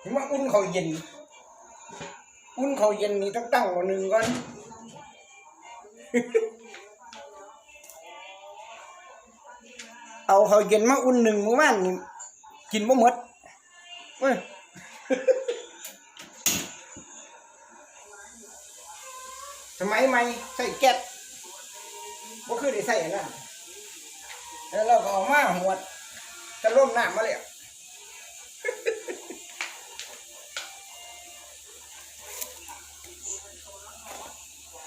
เห็นว่าอุ่นเขาเย็น อุ่นเขาเย็นนี่ต้องตั้งวันหนึ่งก่อนเอาเขาเย็นมาอุ่นหนึ่งเมื่อวานนี่กินบ่หมดเว้ยสมัยใหม่ใส่แก๊สบ่คือได้ใส่อันนั้นแล้วเราก็เอามาหวดจะล่มน้ำมาเลย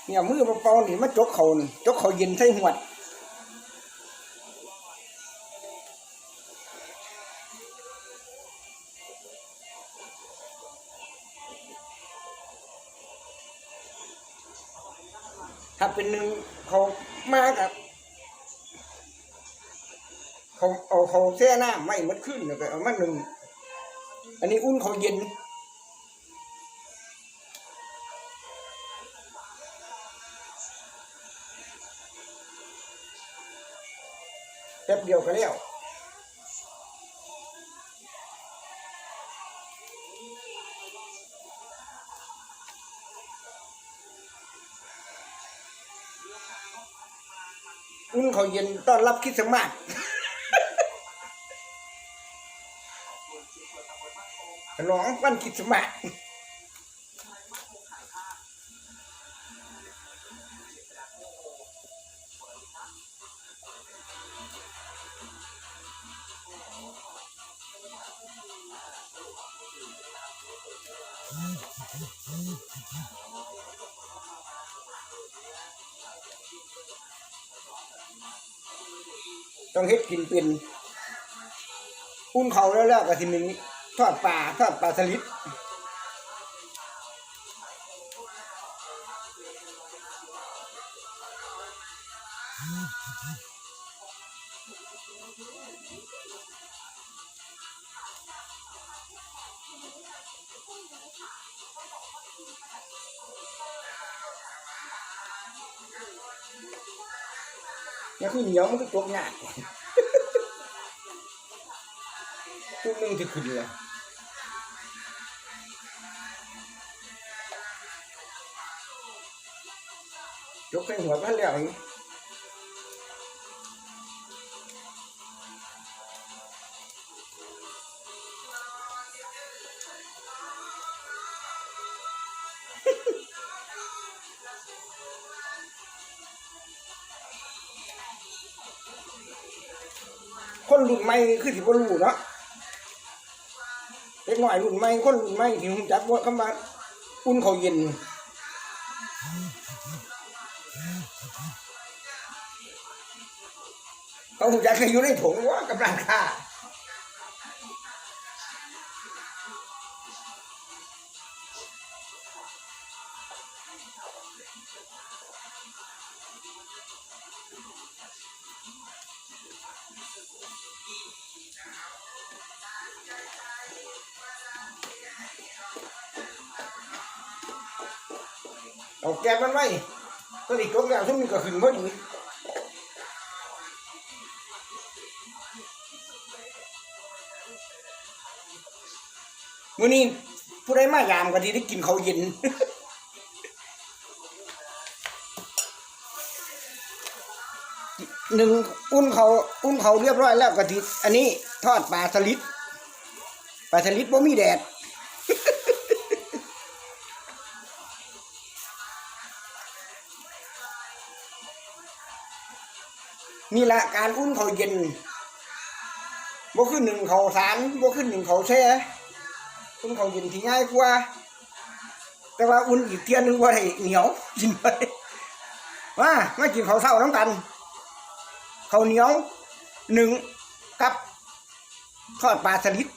เนี่ยมือเปล่าๆนี่มาจกเขานี่จกเขาเย็นใส่หวดถ้าเป็นหนึ่งเขามากับเขาเอาเขาแช่น้ำไม่มัดขึ้นแล้วก็เอามาหนึ่ง อันนี้อุ่นเขาเย็น แป๊บเดียวก็แล้วอุ่นเขาเย็นต้อนรับคิดสมาส ฉลองวันคริดสต์มาสต้องเฮ็ดกินเป็นอุ่นเขาแล้วแล้วก็ทีนึ่ง ทอดปลาทอดปลาสลิดเนี่ยคือเหนียวมันก็ตกยากทุกนึงจะขึ้นเลย ยกใส่หัวพันแล้วเองคนรุ่นใหม่คือที่บ่รู้เนาะ เด็กน่อยรุ่นใหม่คนรุ่นใหม่ที่รู้จักว่าคำว่าอุ่นเขาเย็นเขาหูจักแค่อยู่ในถุงว่ากำลังค่า เอาแก้มันไว้ก็ติดจกแล้วทุกมันก็ขึ้นพอดีมื้อนี้ผู้ใดมายามก็ที่ได้กินเขาเย็นหนึ่งอุ่นเขาอุ่นเขาเรียบร้อยแล้วก็ที่อันนี้ทอดปลาสลิดปลาสลิดบ่มีแดด นี่แหละการอุ่นเขาเย็นบ่ขึ้นหนึ่งเขาสารบ่ขึ้นหนึ่งเขาแช่อุ่นเขาเย็นที่ง่ายกว่า แต่ว่าอุ่นอีกเทียนนึงว่าได้เหนียวกินไปมามากินข้าวเช้าน้ำกันข้าเหนียวหนึ่งกับทอดปลาสลิด